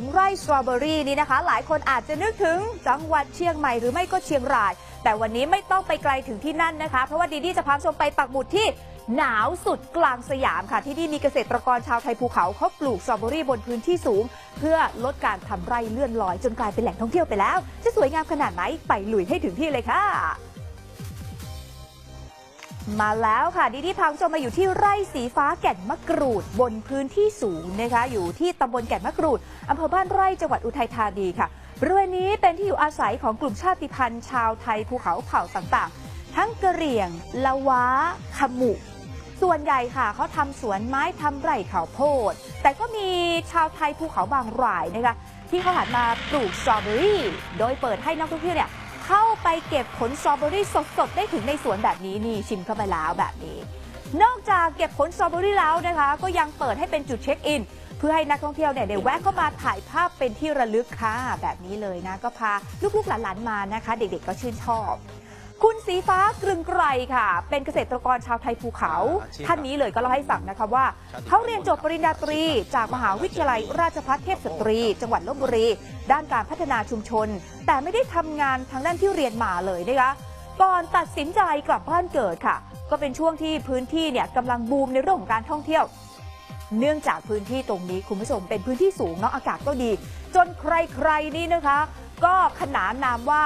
ถึงไร่สตรอเบอรี่นี่นะคะ หลายคนอาจจะนึกถึงจังหวัดเชียงใหม่หรือไม่ก็เชียงราย แต่วันนี้ไม่ต้องไปไกลถึงที่นั่นนะคะ เพราะว่าดีดีจะพาชมไปปักหมุดที่หนาวสุดกลางสยามค่ะ ที่นี่มีเกษตรกรชาวไทยภูเขาเขาปลูกสตรอเบอรี่บนพื้นที่สูง เพื่อลดการทำไร่เลื่อนลอย จนกลายเป็นแหล่งท่องเที่ยวไปแล้ว จะสวยงามขนาดไหนไปลุยให้ถึงที่เลยค่ะ มาแล้วค่ะดีที่พังชมมาอยู่ที่ไร่สีฟ้าแก่นมะกรูด บนพื้นที่สูงนะคะอยู่ที่ตำบลแก่นมะกรูดอำเภอบ้านไร่จังหวัดอุทัยธานีค่ะบริเวณนี้เป็นที่อยู่อาศัยของกลุ่มชาติพันธุ์ชาวไทยภูเขาเผ่าต่างๆ ทั้งกะเหรี่ยงละวะขมุ ส่วนใหญ่ค่ะเขาทำสวนไม้ทำไร่ข้าวโพด แต่ก็มีชาวไทยภูเขาบางรายนะคะที่เขาหันมาปลูกสตรอเบอรี่โดยเปิดให้นักท่องเที่ยวเนี่ย เข้าไปเก็บผลสตรอเบอรี่สดๆ ได้ถึงในสวนแบบนี้นี่ชิมเข้าไปแล้วแบบนี้ นอกจากเก็บผลสตรอเบอรี่แล้วนะคะ ก็ยังเปิดให้เป็นจุดเช็คอิน เพื่อให้นักท่องเที่ยวเนี่ยได้แวะเข้ามาถ่ายภาพเป็นที่ระลึกค่ะแบบนี้เลยนะ ก็พาลูกๆหลานๆมานะคะ เด็กๆก็ชื่นชอบ คุณสีฟ้ากรึงไกรค่ะ เป็นเกษตรกรชาวไทยภูเขา ท่านนี้เลยก็เล่าให้ฟังนะคะว่า เขาเรียนจบปริญญาตรี จากมหาวิทยาลัยราชภัฏเทพสตรี จังหวัดลบบุรี ด้านการพัฒนาชุมชน แต่ไม่ได้ทำงานทางด้านที่เรียนมาเลยนะคะก่อนตัดสินใจกลับบ้านเกิดค่ะ ก็เป็นช่วงที่พื้นที่เนี่ยกำลังบูมในเรื่องของการท่องเที่ยว เนื่องจากพื้นที่ตรงนี้คุณผู้ชมเป็นพื้นที่สูงเนาะอากาศก็ดี จนใครๆนี่นะคะ ก็ขนานนามว่า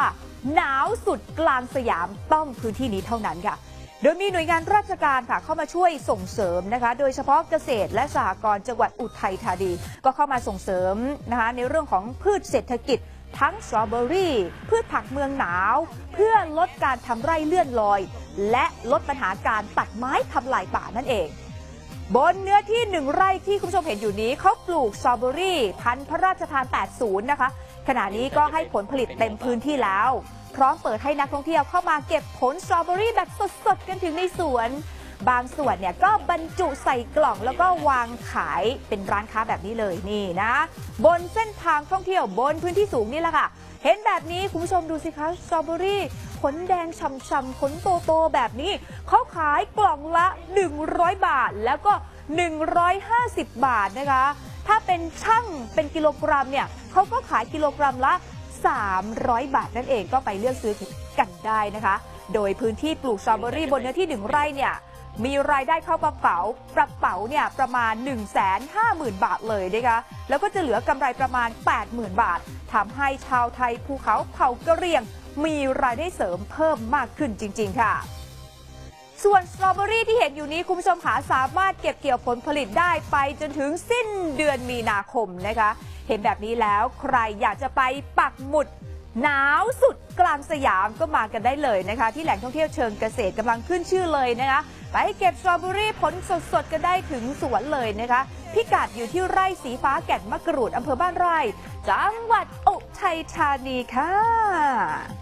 หนาวสุดกลางสยามต้องพื้นที่นี้เท่านั้นค่ะ โดยมีหน่วยงานราชการค่ะเข้ามาช่วยส่งเสริมนะคะ โดยเฉพาะเกษตรและสหกรณ์จังหวัดอุทัยธานี ก็เข้ามาส่งเสริมนะคะในเรื่องของพืชเศรษฐกิจทั้งสตรอเบอรี่พืชผักเมืองหนาว เพื่อลดการทำไร่เลื่อนลอย และลดปัญหาการตัดไม้ทำลายป่านั่นเอง บนเนื้อที่หนึ่งไร่ที่คุณผู้ชมเห็นอยู่นี้เขาปลูกสตรอเบอรี่พันธุ์พระราชทาน 80 นะคะ ขณะนี้ก็ให้ผลผลิตเต็มพื้นที่แล้ว พร้อมเปิดให้นักท่องเที่ยวเข้ามาเก็บผลสตรอเบอรี่แบบสดๆกันถึงในสวน บางส่วนเนี่ยก็บรรจุใส่กล่องแล้วก็วางขายเป็นร้านค้าแบบนี้เลยนี่นะ บนเส้นทางท่องเที่ยวบนพื้นที่สูงนี่แหละค่ะ เห็นแบบนี้คุณผู้ชมดูสิคะสตรอเบอรี่ผลแดงช่ำๆผลโตๆแบบนี้เขาขายกล่องละ 100 บาทแล้วก็ 150 บาทนะคะ ถ้าเป็นช่างเป็นกิโลกรัมเนี่ย เขาก็ขายกิโลกรัมละ 300 บาทนั่นเองก็ไปเลือกซื้อกันได้นะคะ โดยพื้นที่ปลูกสตรอเบอรี่บนเนื้อที่ 1 ไร่เนี่ยมีรายได้เข้ากระเป๋ากระเป๋าเนี่ยประมาณ 1 5 0 0 0 0 บาทเลยนะคะแล้วก็จะเหลือกำไรประมาณ 80,000 บาททำให้ชาวไทยภูเขาเผ่ากะเหรี่ยง มีรายได้เสริมเพิ่มมากขึ้นจริง ๆ ค่ะส่วนสตรอเบอรี่ที่เห็นอยู่นี้คุณผู้ชมขาสามารถเก็บเกี่ยวผลผลิตได้ไปจนถึงสิ้นเดือนมีนาคมนะคะ เห็นแบบนี้แล้วใครอยากจะไปปักหมุดหนาวสุดกลางสยามก็มากันได้เลยนะคะ ที่แหล่งท่องเที่ยวเชิงเกษตรกำลังขึ้นชื่อเลยนะคะ ไปเก็บสตรอเบอรี่ผลสดๆ กันได้ถึงสวนเลยนะคะ พิกัดอยู่ที่ไร่สีฟ้าแก่นมะกรูดอำเภอบ้านไร่ จังหวัดอุทัยธานีค่ะ